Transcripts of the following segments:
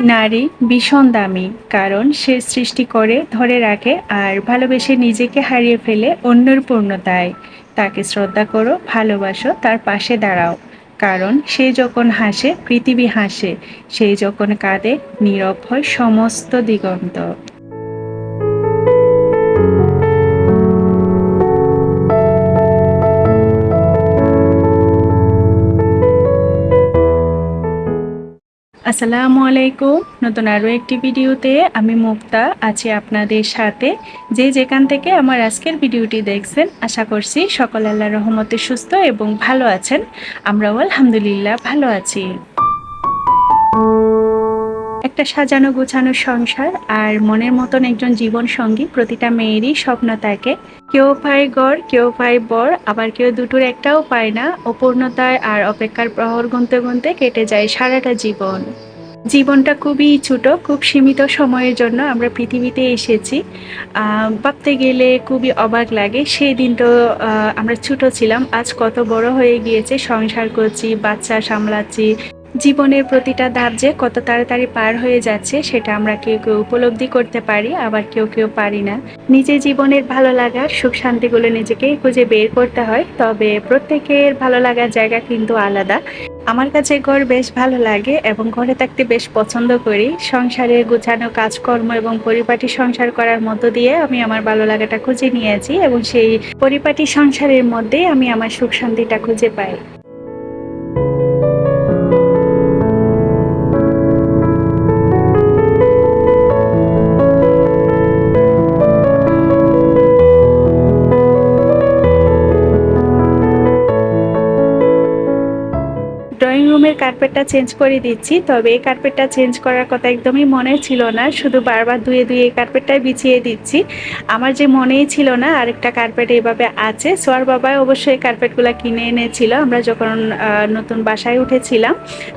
নারী ভীষণ দামি, কারণ সে সৃষ্টি করে, ধরে রাখে আর ভালোবেসে নিজেকে হারিয়ে ফেলে অন্যের পূর্ণতায়। তাকে শ্রদ্ধা করো, ভালোবাসো, তার পাশে দাঁড়াও। কারণ সে যখন হাসে, পৃথিবী হাসে, সে যখন কাঁদে, নীরব হয় সমস্ত দিগন্ত। আসসালামু আলাইকুম। নতুন আরও একটি ভিডিওতে আমি মুক্তা আছি আপনাদের সাথে। যে যেখান থেকে আমার আজকের ভিডিওটি দেখছেন, আশা করছি সকল আল্লাহ রহমতে সুস্থ এবং ভালো আছেন। আমরাও আলহামদুলিল্লাহ ভালো আছি। একটা সাজানো গোছানো সংসার আর মনের মতন একজন জীবন সঙ্গী প্রতিটা মেয়েরই স্বপ্ন থাকে। কেউ পায় গড়, কেউ পায় বর, আবার কেউ দুটোর একটাও পায় না। অপূর্ণতায় আর অপেক্ষার প্রহর গুনতে গুনতে কেটে যায় সারাটা জীবন। জীবনটা খুবই ছোট, খুব সীমিত সময়ের জন্য আমরা পৃথিবীতে এসেছি। ভাবতে গেলে খুবই অবাক লাগে। সেই দিন তো আমরা ছোট ছিলাম। আজ কত বড় হয়ে গিয়েছে, সংসার করছি, বাচ্চা সামলাচ্ছি। জীবনের প্রতিটা ধাপ যে কত তাড়াতাড়ি পার হয়ে যাচ্ছে, সেটা আমরা কেউ কেউ উপলব্ধি করতে পারি, আবার কেউ কেউ পারি না। নিজে জীবনের ভালো লাগার, সুখ শান্তিগুলো নিজেকেই খুঁজে বের করতে হয়। তবে প্রত্যেকের ভালো লাগার জায়গা কিন্তু আলাদা। আমার কাছে ঘর বেশ ভালো লাগে এবং ঘরে থাকতে বেশ পছন্দ করি। সংসারে গুছানো কাজকর্ম এবং পরিপাটি সংসার করার মধ্য দিয়ে আমি আমার ভালো লাগাটা খুঁজে নিয়েছি এবং সেই পরিপাটি সংসারের মধ্যে আমি আমার সুখ শান্তিটা খুঁজে পাই। রুমের কার্পেটটা চেঞ্জ করে দিচ্ছি, তবে এই কার্পেটটা চেঞ্জ করার কথা একদমই মনে ছিল না। শুধু বারবার ধুয়ে ধুয়ে এই কার্পেটটাই বিছিয়ে দিচ্ছি। আমার যে মনেই ছিল না আরেকটা কার্পেট এইভাবে আছে। সোয়ার বাবা অবশ্যই কার্পেটগুলো কিনে এনেছিল। আমরা যখন নতুন বাসায় উঠেছিলাম,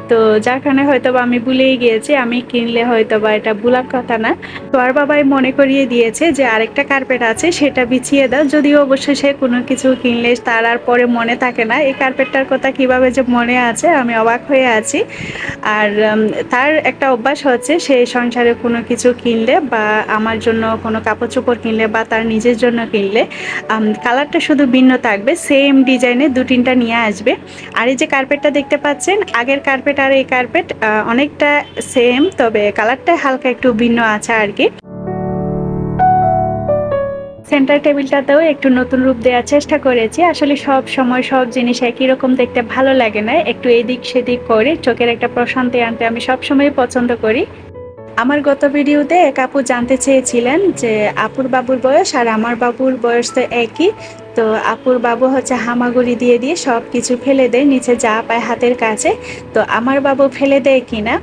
তো যার কারণে হয়তো বা আমি ভুলেই গিয়েছি। আমি কিনলে হয়তো বা এটা ভুলার কথা না। সোয়ার বাবাই মনে করিয়ে দিয়েছে যে আরেকটা কার্পেট আছে, সেটা বিছিয়ে দাও। যদিও অবশ্যই সে কোনো কিছু কিনলে তার আর পরে মনে থাকে না। এই কার্পেটটার কথা কীভাবে যে মনে আছে, আমি অবাক অবাক হয়ে আছি। আর তার একটা অভ্যাস হচ্ছে সে সংসারে কোনো কিছু কিনলে বা আমার জন্য কোনো কাপড় চোপড় কিনলে বা তার নিজের জন্য কিনলে কালারটা শুধু ভিন্ন থাকবে। সেম ডিজাইনে দু তিনটা নিয়ে আসবে। আর এই যে কার্পেটটা দেখতে পাচ্ছেন, আগের কার্পেট আর এই কার্পেট অনেকটা সেম, তবে কালারটা হালকা একটু ভিন্ন আছে আর কি। সেন্টার টেবিলটাতেও একটু নতুন রূপ দেওয়ার চেষ্টা করেছি। আসলে সব সময় সব জিনিস একই রকম দেখতে ভালো লাগে না। একটু এদিক সেদিক করে চোখের একটা প্রশান্তি আনতে আমি সব সময় পছন্দ করি। আমার গত ভিডিওতে এক আপু জানতে চেয়েছিলেন যে, আপুর বাবুর বয়স আর আমার বাবুর বয়স তো একই। তো আপুর বাবু হচ্ছে হামাগুড়ি দিয়ে দিয়ে সব কিছু ফেলে দেয়, নিচে যা পায় হাতের কাছে। তো আমার বাবু ফেলে দেয় কিনা?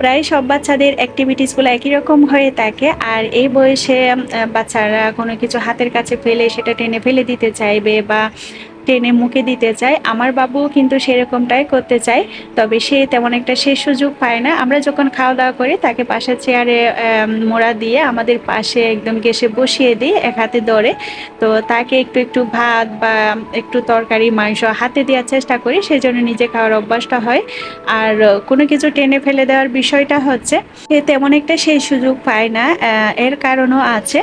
প্রায় সব বাচ্চাদের অ্যাক্টিভিটিসগুলো একই রকম হয়ে থাকে। আর এই বয়সে বাচ্চারা কোনো কিছু হাতের কাছে ফেলে সেটা টেনে ফেলে দিতে চাইবে বা টেনে মুখে দিতে চায়। আমার বাবু কিন্তু সেরকমটাই করতে চায়। তবে সে তেমন একটা সে সুযোগ পায় না। আমরা যখন খাওয়া দাওয়া করি, তাকে পাশের চেয়ারে মোড়া দিয়ে আমাদের পাশে একদম গেসে বসিয়ে দিই, এক হাতে ধরে। তো তাকে একটু একটু ভাত বা একটু তরকারি, মাংস হাতে দেওয়ার চেষ্টা করি। সেই জন্য নিজে খাওয়ার অভ্যাসটা হয়। আর কোনো কিছু টেনে ফেলে দেওয়ার বিষয়টা হচ্ছে, সে তেমন একটা সেই সুযোগ পায় না। এর কারণও আছে।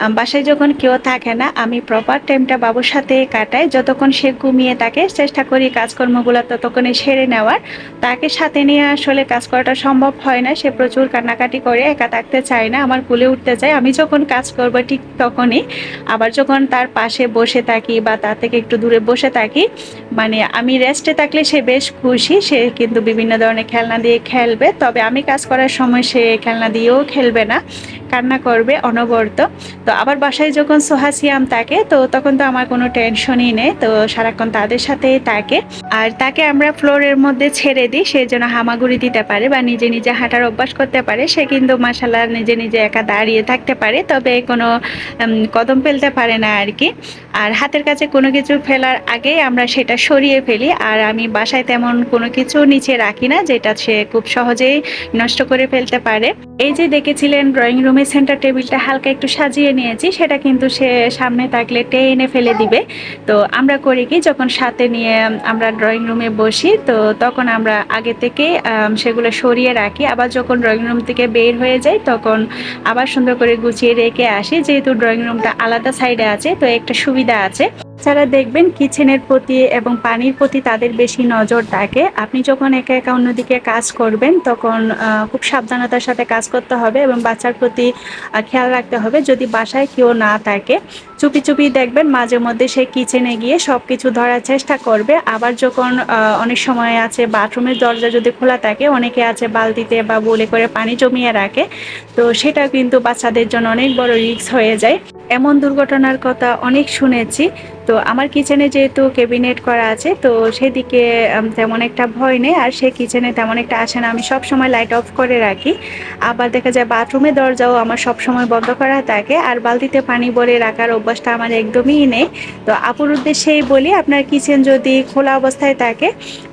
বাসায় যখন কেউ থাকে না, আমি প্রপার টাইমটা বাবুর সাথে কাটাই। যতক্ষণ সে ঘুমিয়ে থাকে, চেষ্টা করি কাজকর্মগুলো ততক্ষণে সেরে নেওয়ার। তাকে সাথে নিয়ে আসলে কাজ করাটা সম্ভব হয় না। সে প্রচুর কান্নাকাটি করে, একা থাকতে চায় না, আমার কুলে উঠতে চায়। আমি যখন কাজ করব ঠিক তখনই, আবার যখন তার পাশে বসে থাকি বা তার থেকে একটু দূরে বসে থাকি মানে আমি রেস্টে থাকলে সে বেশ খুশি। সে কিন্তু বিভিন্ন ধরনের খেলনা দিয়ে খেলবে। তবে আমি কাজ করার সময় সে খেলনা দিয়েও খেলবে না। কান্না করবে অনবরত। তো আবার বাসায় যখন সোহাসিয়াম থাকে তো তখন তো আমার কোনো টেনশনই নেই। তো সারাক্ষণ তাদের সাথেই থাকে। আর তাকে আমরা ফ্লোরের মধ্যে ছেড়ে দিই, সে যেন হামাগুড়ি দিতে পারে বা নিজে নিজে হাঁটার অভ্যাস করতে পারে, সে কিন্তু মাসাল্লাহ নিজে নিজে একা দাঁড়িয়ে থাকতে পারে, তবে কোনো কদম ফেলতে পারে না আর কি। আর হাতের কাছে কোনো কিছু ফেলার আগেই আমরা সেটা সরিয়ে ফেলি। আর আমি বাসায় তেমন কোনো কিছু নিচে রাখি না, যেটা সে খুব সহজেই নষ্ট করে ফেলতে পারে। এই যে দেখেছিলেন ড্রয়িং রুমের সেন্টার টেবিলটা হালকা একটু সাজিয়ে নিয়েছি, সেটা কিন্তু সে সামনে থাকলে টেনে ফেলে দিবে। তো আমরা করি কি, যখন সাথে নিয়ে আমরা ড্রয়িং রুমে বসি, তো তখন আমরা আগে থেকে সেগুলো সরিয়ে রাখি। আবার যখন ড্রয়িং রুম থেকে বের হয়ে যাই, তখন আবার সুন্দর করে গুছিয়ে রেখে আসি। যেহেতু ড্রয়িং রুমটা আলাদা সাইডে আছে, তো একটা সুবিধা আছে। যারা দেখবেন কিচেনের প্রতি এবং পানির প্রতি তাদের বেশি নজর থাকে, আপনি যখন একা একা অন্যদিকে কাজ করবেন, তখন খুব সাবধানতার সাথে কাজ করতে হবে এবং বাচ্চার প্রতি খেয়াল রাখতে হবে যদি বাসায় কেউ না থাকে। চুপি চুপি দেখবেন মাঝে মধ্যে সে কিচেনে গিয়ে সব কিছু ধরার চেষ্টা করবে। আবার যখন অনেক সময় আছে বাথরুমের দরজা যদি খোলা থাকে, অনেকে আছে বালতিতে বা বলে করে পানি জমিয়ে রাখে, তো সেটা কিন্তু বাচ্চাদের জন্য অনেক বড় রিস্ক হয়ে যায়। এমন দুর্ঘটনার কথা অনেক শুনেছি। তো আমার কিচেনে যেহেতু ক্যাবিনেট করা আছে, তো সেদিকে তেমন একটা ভয় নেই। আর সে কিচেনে তেমন একটা আসে না। আমি সব সময় লাইট অফ করে রাখি। আবার দেখা যায় বাথরুমের দরজাও আমার সব সময় বন্ধ করা থাকে। আর বালতিতে পানি ভরে রাখার অভ্যাসটা আমার একদমই নেই। তো আপুর উদ্দেশ্যেই বলি, আপনার কিচেন যদি খোলা অবস্থায় থাকে,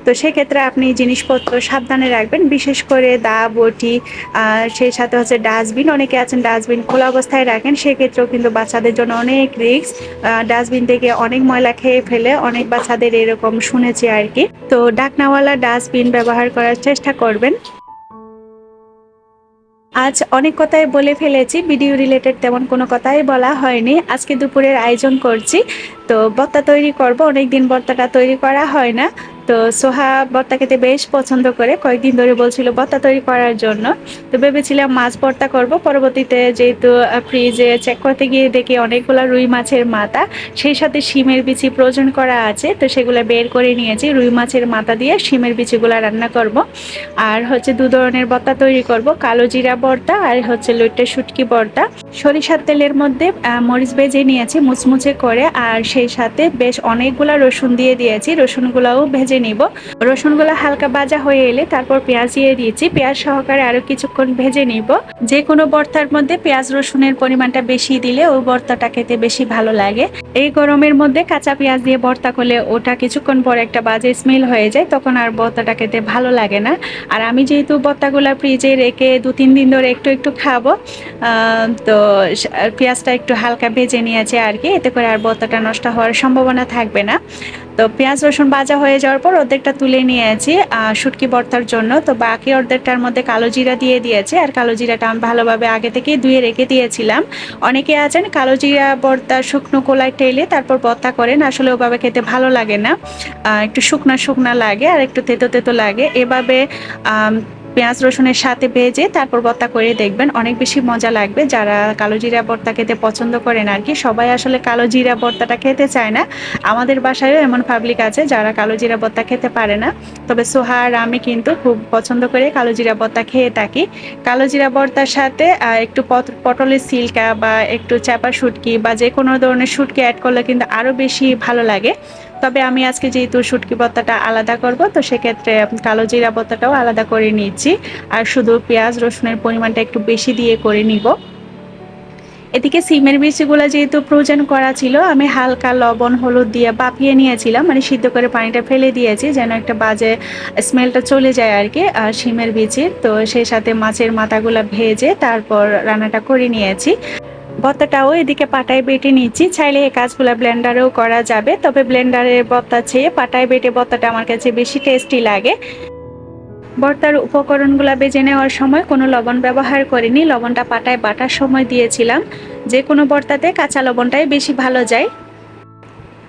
তো সেক্ষেত্রে আপনি জিনিসপত্র সাবধানে রাখবেন। বিশেষ করে দা, বটি সেই সাথে হচ্ছে ডাস্টবিন অনেকে আছেন ডাস্টবিন খোলা অবস্থায় রাখেন। সেক্ষেত্রেও কিন্তু বাচ্চাদের জন্য অনেক রিস্ক ডাস্টবিন থেকে অনেক ময়লা খেয়ে ফেলে অনেক বাচ্চাদের এরকম শুনেছি আর কি। তো ডাকনাওয়ালা ডাস্টবিন ব্যবহার করার চেষ্টা করবেন। আজ অনেক কথাই বলে ফেলেছি ভিডিও রিলেটেড তেমন কোনো কথাই বলা হয়নি। আজকে দুপুরের আয়োজন করছি, তো বর্তা তৈরি করব, অনেকদিন বর্তাটা তৈরি করা হয় না। তো সোহা ভর্তা খেতে বেশ পছন্দ করে। কয়েকদিন ধরে বলছিল ভর্তা তৈরি করার জন্য। তো ভেবেছিলাম মাছ ভর্তা করব। পরবর্তীতে যেহেতু ফ্রিজে চেক করতে গিয়ে দেখি অনেকগুলো রুই মাছের মাথা। সেই সাথে শিমের বিচি প্রয়োজন করা আছে। তো সেগুলো বের করে নিয়েছি। রুই মাছের মাথা দিয়ে শিমের বিচিগুলো রান্না করব। আর হচ্ছে দু ধরনের ভর্তা তৈরি করব। কালো জিরা ভর্তা আর হচ্ছে লইটে শুটকি ভর্তা সরিষার তেলের মধ্যে মরিচ ভেজে নিয়েছি মুচমুচে করে। আর সেই সাথে বেশ অনেকগুলো রসুন দিয়ে দিয়েছি। রসুনগুলোও ভেজে নিব। রসুনগুলো হালকা ভাজা হয়ে এলে তারপর পেঁয়াজ দিয়ে দিয়েছি। পেঁয়াজ সহকারে আরও কিছুক্ষণ ভেজে নিব। যে কোনো ভর্তার মধ্যে পেঁয়াজ রসুনের পরিমাণটা বেশি দিলে ওই ভর্তাটা খেতে বেশি ভালো লাগে। এই গরমের মধ্যে কাঁচা পেঁয়াজ দিয়ে ভর্তা করলে ওটা কিছুক্ষণ পর একটা বাজে স্মেল হয়ে যায়, তখন আর ভর্তাটা খেতে ভালো লাগে না। আর আমি যেহেতু ভর্তাগুলা ফ্রিজে রেখে দু, তিন দিন ধরে একটু একটু খাব তো পেঁয়াজটা একটু হালকা ভেজে নিয়েছে আর কি। এতে করে আর ভর্তাটা নষ্ট হওয়ার সম্ভাবনা থাকবে না। তো পেঁয়াজ, রসুন ভাজা হয়ে যাওয়ার পর অর্ধেকটা তুলে নিয়েছি শুটকি বর্তার জন্য। তো বাকি অর্ধেকটার মধ্যে কালো জিরা দিয়ে দিয়েছি, আর কালো জিরাটা আমি ভালোভাবে আগে থেকে ধুয়ে রেখে দিয়েছিলাম। অনেকে আছেন কালো জিরা ভর্তা, শুকনো কোলায় টেলে তারপর বর্তা করেন, আসলে ওভাবে খেতে ভালো লাগে না। একটু শুকনা শুকনা লাগে, আর একটু তেতো তেতো লাগে। এভাবে পেঁয়াজ রসুনের সাথে ভেজে তারপর বত্তা করে দেখবেন। অনেক বেশি মজা লাগবে। যারা কালো জিরা ভর্তা খেতে পছন্দ করেন আর কি, সবাই আসলে কালো জিরা ভর্তাটা খেতে চায় না। আমাদের বাসায়ও এমন পাবলিক আছে যারা কালো জিরা ভর্তা খেতে পারে না। তবে সোহা আর আমি কিন্তু খুব পছন্দ করে কালো জিরা ভর্তা খেয়ে থাকি। কালো জিরা ভর্তার সাথে একটু পটলের সিল্কা বা একটু চাপা শুটকি বা যে কোনো ধরনের শুটকি অ্যাড করলে কিন্তু আরও বেশি ভালো লাগে। তবে আমি আজকে যেহেতু শুটকি ভর্তাটা আলাদা করব, তো সেক্ষেত্রে কালো জিরা ভর্তাটাও আলাদা করে নিচ্ছি আর শুধু পেঁয়াজ, রসুনের পরিমাণটা একটু বেশি দিয়ে করে নিব। এদিকে সিমের বিচিগুলো যেহেতু প্রয়োজন করা ছিল, আমি হালকা লবণ, হলুদ দিয়ে বাপিয়ে নিয়েছিলাম মানে সিদ্ধ করে পানিটা ফেলে দিয়েছি, যেন একটা বাজে স্মেলটা চলে যায় আর কি সিমের বিচির তো সেই সাথে মাছের মাথাগুলো ভেজে তারপর রান্নাটা করে নিয়েছি। ভর্তাটাও এদিকে পাটায় বেটে নিচ্ছি চাইলে এই কাজগুলো ব্লেন্ডারেও করা যাবে, তবে ব্লেন্ডারের ভর্তা চেয়ে পাটায় বেটে ভর্তাটা আমার কাছে বেশি টেস্টি লাগে। ভর্তার উপকরণগুলো বেজে নেওয়ার সময় কোনো লবণ ব্যবহার করিনি, লবণটা পাটায় বাটার সময় দিয়েছিলাম। যে কোনো ভর্তাতে কাঁচা লবণটাই বেশি ভালো যায়।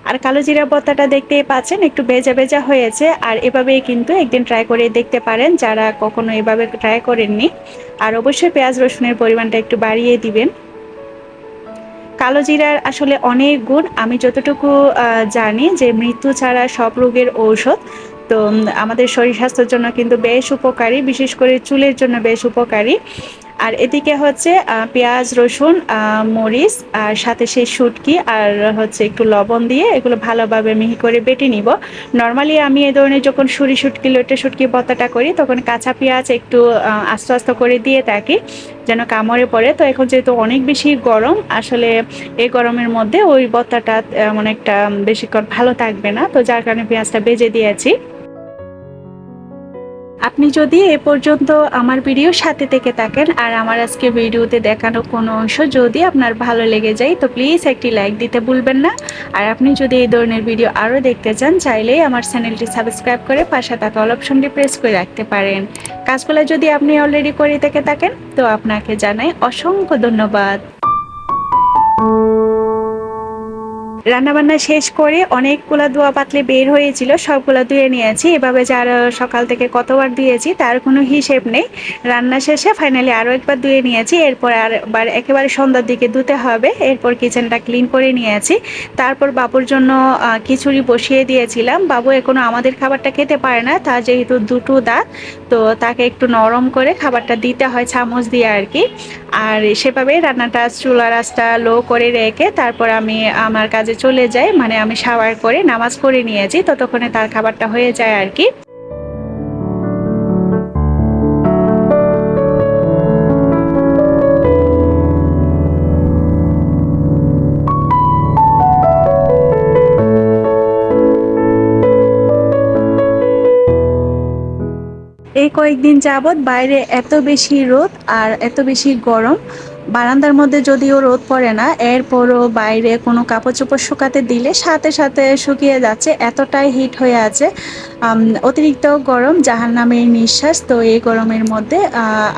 আর কালো জিরা ভর্তাটা দেখতেই পাচ্ছেন, একটু বেজা বেজা হয়েছে, আর এভাবেই কিন্তু একদিন ট্রাই করে দেখতে পারেন, যারা কখনো এভাবে ট্রাই করেননি। আর অবশ্যই পেঁয়াজ রসুনের পরিমাণটা একটু বাড়িয়ে দিবেন। কালো জিরার আসলে অনেক গুণ। আমি যতটুকু জানি যে মৃত্যু ছাড়া সব রোগের ঔষধ, তো আমাদের শরীর স্বাস্থ্যের জন্য কিন্তু বেশ উপকারী, বিশেষ করে চুলের জন্য বেশ উপকারী। আর এদিকে হচ্ছে পেঁয়াজ, রসুন মরিচ, আর সাথে সেই শুটকি আর হচ্ছে একটু লবণ দিয়ে এগুলো ভালোভাবে মিহি করে বেটে নিব। নর্মালি আমি এ ধরনের যখন সুরি শুটকি, লোটে শুটকি বত্তাটা করি, তখন কাঁচা পেঁয়াজ একটু আস্তে আস্তে করে দিয়ে থাকি, যেন কামড়ে পড়ে। তো এখন যেহেতু অনেক বেশি গরম, আসলে এই গরমের মধ্যে ওই বত্তাটা এমন একটা বেশিক্ষণ ভালো থাকবে না। তো যার কারণে পেঁয়াজটা বেজে দিয়েছি। আপনি যদি এ পর্যন্ত আমার ভিডিও সাথে থেকে থাকেন আর আমার আজকে ভিডিওতে দেখানো কোনো অংশ যদি আপনার ভালো লেগে যায়, তো প্লিজ একটি লাইক দিতে ভুলবেন না। আর আপনি যদি এই ধরনের ভিডিও আরও দেখতে চান, চাইলেই আমার চ্যানেলটি সাবস্ক্রাইব করে পাশে থাকা অল অপশনটি প্রেস করে রাখতে পারেন। কাজগুলো যদি আপনি অলরেডি করে থেকে থাকেন, তো আপনাকে জানাই অসংখ্য ধন্যবাদ। রান্নাবান্না শেষ করে অনেকগুলো দোয়া পাতলে বের হয়েছিল, সবগুলো ধুয়ে নিয়েছি। এভাবে যার সকাল থেকে কতবার ধুয়েছি তার কোনো হিসেব নেই। রান্না শেষে ফাইনালি আরও একবার ধুয়ে নিয়েছি। এরপর আরবার একেবারে সন্ধ্যার দিকে ধুতে হবে। এরপর কিচেনটা ক্লিন করে নিয়েছি। তারপর বাবুর জন্য খিচুড়ি বসিয়ে দিয়েছিলাম। বাবু এখনও আমাদের খাবারটা খেতে পারে না। তা যেহেতু দুটো দাঁত, তো তাকে একটু নরম করে খাবারটা দিতে হয় চামচ দিয়ে আর কি। আর সেভাবে রান্নাটা চুলা রাস্তা লো করে রেখে তারপর আমি আমার কাজে চলে যায় মানে আমি সাওয়ার করে নামাজ করে নিয়েছি ততক্ষণে তার খাবারটা হয়ে যায় আর কি। এই কয়েকদিন যাবৎ বাইরে এত বেশি রোদ আর এত বেশি গরম বারান্দার মধ্যে যদিও রোদ পড়ে না, এরপরও বাইরে কোনো কাপড় চোপড় শুকাতে দিলে সাথে সাথে শুকিয়ে যাচ্ছে, এতটাই হিট হয়ে আছে। অতিরিক্ত গরম জাহান নামের নিঃশ্বাস, তো এই গরমের মধ্যে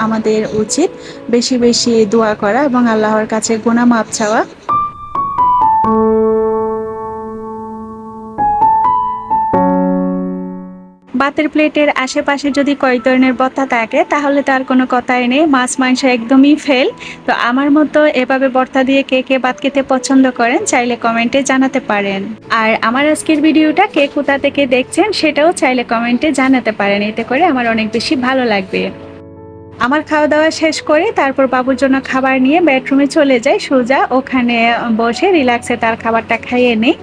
আমাদের উচিত বেশি বেশি দোয়া করা এবং আল্লাহর কাছে গোনা মাপ চাওয়া। বাতের প্লেটের আশেপাশে যদি কয়েক ধরনের বত্তা থাকে, তাহলে তার কোনো কথাই নেই। মাছ, মাংস একদমই ফেল তো আমার মতো এভাবে বর্তা দিয়ে কে কে ভাত খেতে পছন্দ করেন, চাইলে কমেন্টে জানাতে পারেন। আর আমার আজকের ভিডিওটা কে কোথা থেকে দেখছেন, সেটাও চাইলে কমেন্টে জানাতে পারেন। এতে করে আমার অনেক বেশি ভালো লাগবে। আমার খাওয়া দাওয়া শেষ করে তারপর বাবুর জন্য খাবার নিয়ে বেডরুমে চলে যাই সোজা। ওখানে বসে রিল্যাক্সে তার খাবারটা খাইয়ে নিই।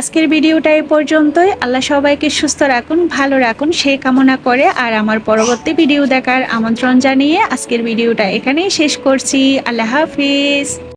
আজকের ভিডিওটা এ পর্যন্তই। আল্লাহ সবাইকে সুস্থ রাখুন, ভালো রাখুন সেই কামনা করে। আর আমার পরবর্তী ভিডিও দেখার আমন্ত্রণ জানিয়ে আজকের ভিডিওটা এখানেই শেষ করছি। আল্লাহ হাফিজ।